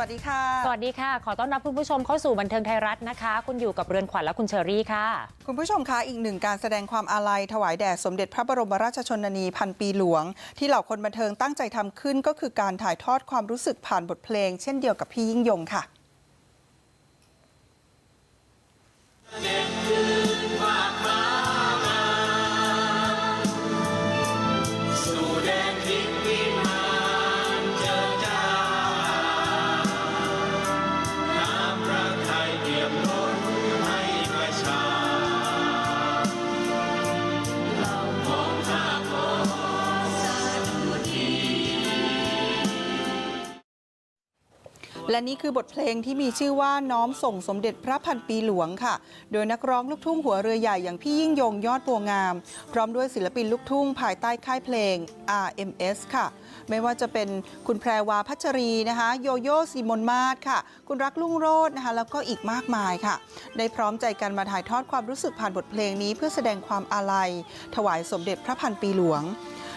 วัสดีค่ะ สวัสดีค่ะ ขอต้อนรับคุณผู้ชมเข้าสู่บันเทิงไทยรัฐนะคะ คุณอยู่กับเรือนขวัญและคุณเชอรี่ค่ะ คุณผู้ชมคะอีกหนึ่งการแสดงความอาลัยถวายแด่สมเด็จพระบรมราชชนนีพันปีหลวง ที่เหล่าคนบันเทิงตั้งใจทำขึ้น ก็คือการถ่ายทอดความรู้สึกผ่านบทเพลง เช่นเดียวกับพี่ยิ่งยงค่ะ และนี่คือบทเพลงที่มีชื่อว่าน้อมส่งสมเด็จพระพันปีหลวงค่ะ โดยนักร้องลูกทุ่งหัวเรือใหญ่อย่างพี่ยิ่งยงยอดบัวงาม พร้อมด้วยศิลปินลูกทุ่งภายใต้ค่ายเพลง RMS ค่ะ ไม่ว่าจะเป็นคุณแพรวาพัชรีนะคะ โยโย่ซีมนมาศค่ะ คุณรักลุ่งโรจน์นะคะ แล้วก็อีกมากมายค่ะ ได้พร้อมใจกันมาถ่ายทอดความรู้สึกผ่านบทเพลงนี้เพื่อแสดงความอาลัย ถวายสมเด็จพระพันปีหลวง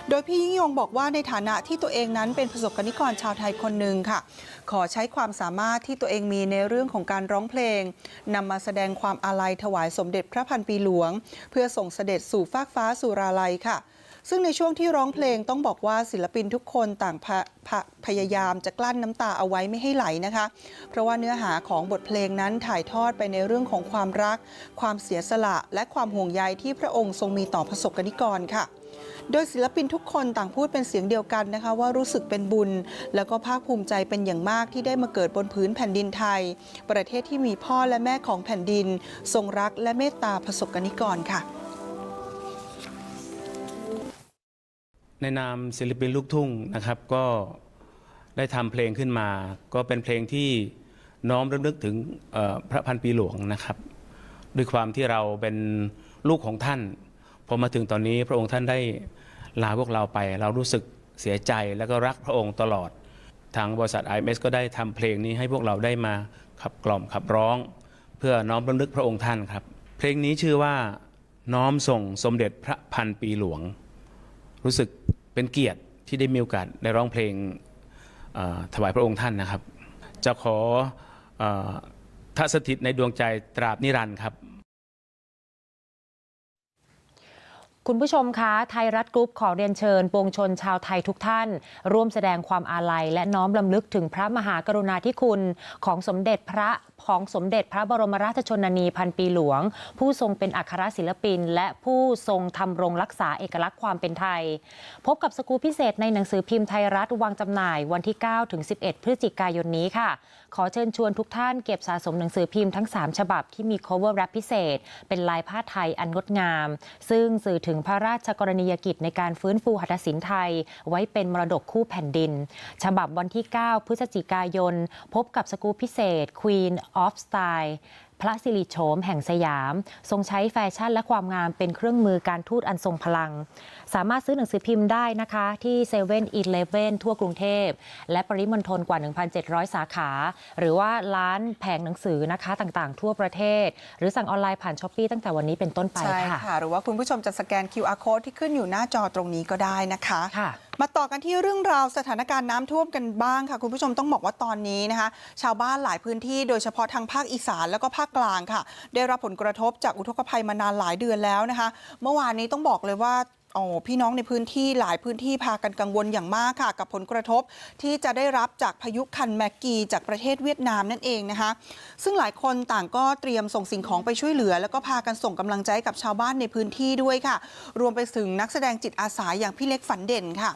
โดยพี่ยิ่งยงบอกว่าในฐานะที่ตัวเองนั้นเป็นประสบกนิกรชาวไทยคนหนึ่งค่ะ ขอใช้ความสามารถที่ตัวเองมีในเรื่องของการร้องเพลงนำมาแสดงความอาลัยถวายสมเด็จพระพันปีหลวง เพื่อส่งเสด็จสู่ฟากฟ้าสุราลัยค่ะซึ่งในช่วงที่ร้องเพลงต้องบอกว่าศิลปินทุกคนต่างพพพยายามจะกลั้นน้ำตาเอาไว้ไม่ให้ไหลนะคะ เพราะว่าเนื้อหาของบทเพลงนั้นถ่ายทอดไปในเรื่องของความรัก ความเสียสละ และความห่วงใยที่พระองค์ทรงมีต่อประสบกนิกรค่ะ โดยศิลปินทุกคนต่างพูดเป็นเสียงเดียวกันนะคะว่ารู้สึกเป็นบุญ แล้วก็ภาคภูมิใจเป็นอย่างมากที่ได้มาเกิดบนพื้นแผ่นดินไทย ประเทศที่มีพ่อและแม่ของแผ่นดิน ทรงรักและเมตตาประสบกนิกรค่ะในนามศิลปินลูกทุ่งนะครับก็ได้ทำเพลงขึ้นมา ก็เป็นเพลงที่น้อมรำลึกถึงพระพันปีหลวงนะครับ ด้วยความที่เราเป็นลูกของท่าน พอมาถึงตอนนี้พระองค์ท่านได้ลาพวกเราไป เรารู้สึกเสียใจแล้วก็รักพระองค์ตลอด ทางบริษัท IMS ก็ได้ทำเพลงนี้ให้พวกเราได้มาขับกล่อมขับร้อง เพื่อน้อมรำลึกพระองค์ท่านครับ เพลงนี้ชื่อว่าน้อมส่งสมเด็จพระพันปีหลวง รู้สึกเป็นเกียรติที่ได้มีโอกาสได้ร้องเพลงถวายพระองค์ท่านนะครับ จะขอทัสถิตในดวงใจตราบนิรันดร์ครับ คุณผู้ชมคะไทยรัฐกรุ๊ปขอเรียนเชิญปวงชนชาวไทยทุกท่าน ร่วมแสดงความอาลัย และน้อมลำลึกถึงพระมหากรุณาธิคุณของสมเด็จพระของสมเด็จพระบรมราชชนนีพันปีหลวง ผู้ทรงเป็นอัครศิลปิน และผู้ทรงทำรงรักษาเอกลักษณ์ความเป็นไทย พบกับสกู๊ปพิเศษในหนังสือพิมพ์ไทยรัฐวางจำหน่ายวันที่ 9 ถึง 11 พฤศจิกายนนี้ค่ะ ขอเชิญชวนทุกท่านเก็บสะสมหนังสือพิมพ์ทั้ง 3 ฉบับที่มี cover wrap พิเศษ เป็นลายผ้าไทยอันงดงาม ซึ่งสื่อถึงพระราชกรณียกิจในการฟื้นฟูหัตถศิลป์ไทย ไว้เป็นมรดกคู่แผ่นดิน ฉบับวันที่ 9 พฤศจิกายน พบกับสกู๊ปพิเศษ Queen of Style พระสิริโฉมแห่งสยาม ทรงใช้แฟชั่นและความงามเป็นเครื่องมือการทูตอันทรงพลัง สามารถซื้อหนังสือพิมพ์ได้นะคะที่7 e เ e ่ e อทั่วกรุงเทพ และปริมณฑลกว่า 1,700 สาขา หรือว่าร้านแผงหนังสือนะคะต่างๆ ทั่วประเทศ หรือสั่งออนไลน์ผ่านช้อปปีตั้งแต่วันนี้เป็นต้นไปใช่ค่ะ ค่ะ หรือว่าคุณผู้ชมจะสแกน QR code ที่ขึ้นอยู่หน้าจอตรงนี้ก็ได้นะคะ ค่ะมาต่อกันที่เรื่องราวสถานการณ์น้ำท่วมกันบ้างค่ะ คุณผู้ชมต้องบอกว่าตอนนี้นะคะชาวบ้านหลายพื้นที่โดยเฉพาะทางภาคอีสานแล้วก็ภาคกลางค่ะ ได้รับผลกระทบจากอุทกภัยมานานหลายเดือนแล้วนะคะ เมื่อวานนี้ต้องบอกเลยว่า โอ้พี่น้องในพื้นที่หลายพื้นที่พากันกังวลอย่างมากค่ะ กับผลกระทบที่จะได้รับจากพายุคันแมกกีจากประเทศเวียดนามนั่นเองนะคะ ซึ่งหลายคนต่างก็เตรียมส่งสิ่งของไปช่วยเหลือ แล้วก็พากันส่งกำลังใจกับชาวบ้านในพื้นที่ด้วยค่ะ รวมไปถึงนักแสดงจิตอาสาอย่างพี่เล็กฝันเด่นค่ะ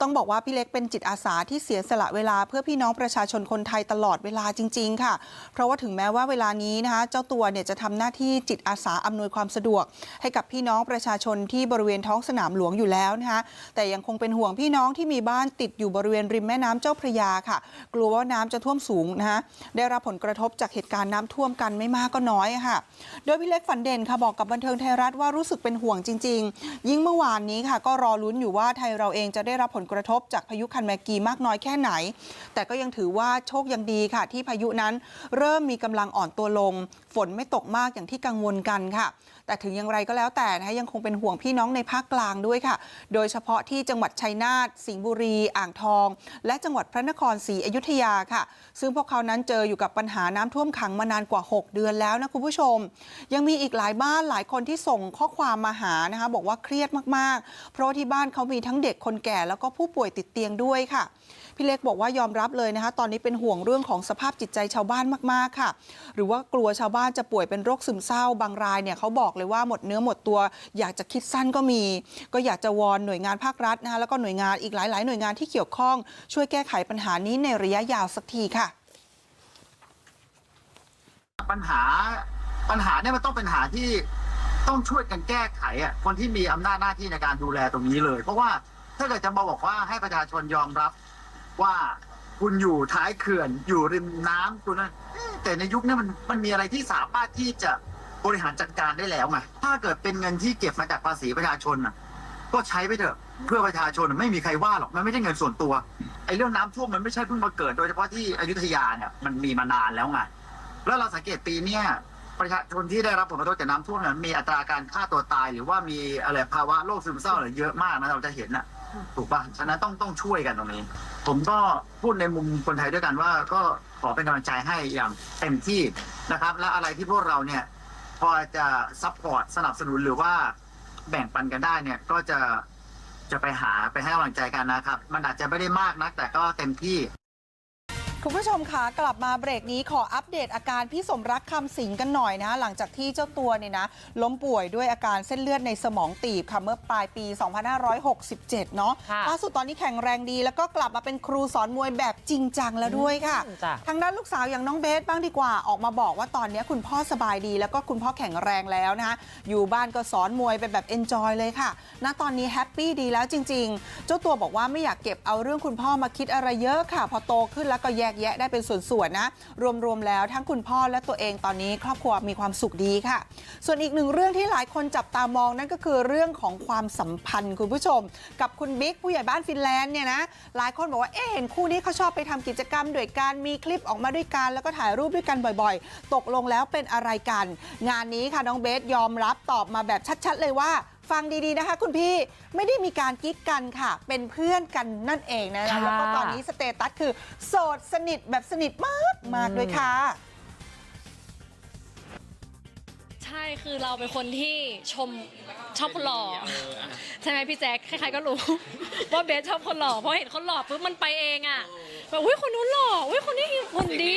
ต้องบอกว่าพี่เล็กเป็นจิตอาสาที่เสียสละเวลาเพื่อพี่น้องประชาชนคนไทยตลอดเวลาจริง ๆ ค่ะ เพราะว่าถึงแม้ว่าเวลานี้นะคะเจ้าตัวเนี่ยจะทำหน้าที่จิตอาสาอำนวยความสะดวก ให้กับพี่น้องประชาชนที่บริเวณท้องสนามหลวงอยู่แล้วนะคะแต่ยังคงเป็นห่วงพี่น้องที่มีบ้านติดอยู่บริเวณริมแม่น้ำเจ้าพระยาค่ะ กลัวว่าน้ำจะท่วมสูงนะคะได้รับผลกระทบจากเหตุการณ์น้ำท่วมกันไม่มากก็น้อยค่ะ โดยพี่เล็กฝันเด่นค่ะบอกกับบันเทิงไทยรัฐว่ารู้สึกเป็นห่วงจริง ๆ ยิ่งเมื่อวานนี้ค่ะ ก็รอลุ้นอยู่ว่าไทยเราเองจะได้รับผลกระทบจากพายุคันแมกกีมากน้อยแค่ไหน แต่ก็ยังถือว่าโชคยังดีค่ะ ที่พายุนั้นเริ่มมีกำลังอ่อนตัวลง ฝนไม่ตกมากอย่างที่กังวลกันค่ะ แต่ถึงอย่างไรก็แล้วแต่นะคะยังคงเป็นห่วงพี่น้องในภาคกลางด้วยค่ะ โดยเฉพาะที่จังหวัดชัยนาทสิงห์บุรี อ่างทอง และจังหวัดพระนครศรีอยุธยาค่ะ ซึ่งพวกเขานั้นเจออยู่กับปัญหาน้ำท่วมขังมานานกว่า 6 เดือนแล้วนะคุณผู้ชม ยังมีอีกหลายบ้านหลายคนที่ส่งข้อความมาหานะคะบอกว่าเครียดมากๆ เพราะที่บ้านเขามีทั้งเด็กคนแก่แล้วก็ผู้ป่วยติดเตียงด้วยค่ะ พี่เล็กบอกว่ายอมรับเลยนะคะ ตอนนี้เป็นห่วงเรื่องของสภาพจิตใจชาวบ้านมากๆค่ะ หรือว่ากลัวชาวบ้านจะป่วยเป็นโรคซึมเศร้า บางรายเนี่ยเขาบอกเลยว่าหมดเนื้อหมดตัว อยากจะคิดสั้นก็มี ก็อยากจะวอนหน่วยงานภาครัฐนะคะแล้วก็หน่วยงานอีกหลาย ๆ หน่วยงานที่เกี่ยวข้องช่วยแก้ไขปัญหานี้ในระยะยาวสักทีค่ะ ปัญหาปัญหาเนี่ยมันต้องเป็นหาที่ต้องช่วยกันแก้ไขอะคนที่มีอำนาจหน้าที่ในการดูแลตรงนี้เลย เพราะว่า ถ้าเกิดจะมาบอกว่าให้ประชาชนยอมรับว่าคุณอยู่ท้ายเขื่อนอยู่ริมน้ำคุณนั้นเอ๊ะแต่ในยุคนี้มันมันมีอะไรที่สามารถที่จะบริหารจัดการได้แล้วไงถ้าเกิดเป็นเงินที่เก็บมาจากภาษีประชาชนอะ ก็ใช้ไปเถอะเพื่อประชาชนไม่มีใครว่าหรอกมันไม่ใช่เงินส่วนตัวไอ้เรื่องน้ำท่วมมันไม่ใช่เพิ่งมาเกิด โดยเฉพาะที่อยุธยาเนี่ยมันมีมานานแล้วไงแล้วเราสังเกตปีเนี้ยประชาชนที่ได้รับผลกระทบจากน้ำท่วมเนี่ยมีอัตราการฆ่าตัวตาย หรือว่ามีอะไรภาวะโรคซึมเศร้าอะไรเยอะมากนะเราจะเห็นน่ะ ถูกป่ะฉะนั้นต้องต้องช่วยกันตรงนี้ ผมก็พูดในมุมคนไทยด้วยกันว่า ก็ขอเป็นกำลังใจให้อย่างเต็มที่นะครับ และอะไรที่พวกเราเนี่ยพอจะซัพพอร์ตสนับสนุนหรือว่าแบ่งปันกันได้เนี่ยก็จะจะไปหาไปให้กำลังใจกันนะครับ มันอาจจะไม่ได้มากนัก แต่ก็เต็มที่ คุณผู้ชมคะกลับมาเบรกนี้ขออัปเดตอาการพี่สมรักคำสิงกันหน่อยนะ หลังจากที่เจ้าตัวเนี่ยนะล้มป่วยด้วยอาการเส้นเลือดในสมองตีบค่ะเมื่อปลายปี 2567 เนาะค่ะล่าสุดตอนนี้แข็งแรงดี แล้วก็กลับมาเป็นครูสอนมวยแบบจริงจังแล้วด้วยค่ะอืมจ้ะทางด้านลูกสาวอย่างน้องเบสบ้างดีกว่าออกมาบอกว่าตอนนี้คุณพ่อสบายดี แล้วก็คุณพ่อแข็งแรงแล้วนะคะอยู่บ้านก็สอนมวยไปแบบเอนจอยเลยค่ะณตอนนี้แฮปปี้ดีแล้วจริง ๆ เจ้าตัวบอกว่าไม่อยากเก็บเอาเรื่องคุณพ่อมาคิดอะไรเยอะค่ะพอโตขึ้นแล้วก็แยกแยะได้เป็นส่วนๆนะ รวมๆแล้วทั้งคุณพ่อและตัวเองตอนนี้ครอบครัวมีความสุขดีค่ะ ส่วนอีกหนึ่งเรื่องที่หลายคนจับตามองนั่นก็คือเรื่องของความสัมพันธ์คุณผู้ชม กับคุณบิ๊กผู้ใหญ่บ้านฟินแลนด์เนี่ยนะหลายคนบอกว่าเอ๊เห็นคู่นี้เขาชอบไปทำกิจกรรมด้วยกันมีคลิปออกมาด้วยกันแล้วก็ถ่ายรูปด้วยกันบ่อยๆ ตกลงแล้วเป็นอะไรกัน งานนี้ค่ะน้องเบสยอมรับตอบมาแบบชัด ๆ เลยว่า ฟังดีๆนะคะ คุณพี่ไม่ได้มีการกิ๊กกันค่ะ เป็นเพื่อนกันนั่นเองนะค่ะแล้วก็ตอนนี้สเตตัสคือโสดสนิทแบบสนิทมากมากๆด้วยค่ะ ช่ คือเราเป็นคนที่ชมชอบคนหล่อ ใช่ไหมพี่แจ๊คใครๆก็รู้ ว่าเบสชอบคนหล่อเพราะเห็นคนหล่อปุ๊บมันไปเองอะแบบอุ้ยคนนู้นหล่ออุ้ยคนนี้หุ่นดี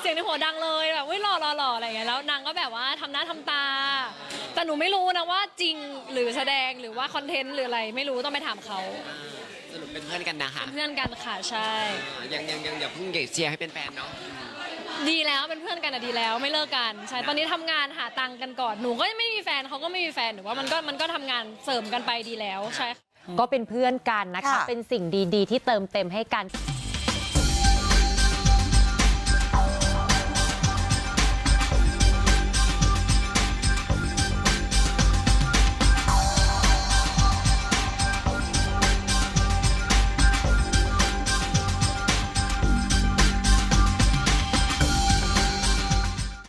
เสียงในหัวดังเลยแบบอุ้ยหล่อหล่อหล่ออะไรอย่างเงี้ยแล้วนางก็แบบว่าทำหน้าทำตา แต่หนูไม่รู้นะว่าจริงหรือแสดงหรือว่าคอนเทนต์หรืออะไรไม่รู้ต้องไปถามเขาสรุปเป็นเพื่อนกันนะคะเพื่อนกันค่ะใช่อ่ายังยังยังอย่าเพิ่งเกเชียร์ให้เป็นแฟนเนาะ ดีแล้วเป็นเพื่อนกันอะดีแล้วไม่เลิกกันใช่ตอนนี้ทำงานหาตังค์กันก่อนหนูก็ไม่มีแฟนเขาก็ไม่มีแฟนหนูว่ามันก็มันก็ทำงานเสริมกันไปดีแล้วใช่ก็เป็นเพื่อนกันนะคะ ค่ะ เป็นสิ่งดีๆ ที่เติมเต็มให้กัน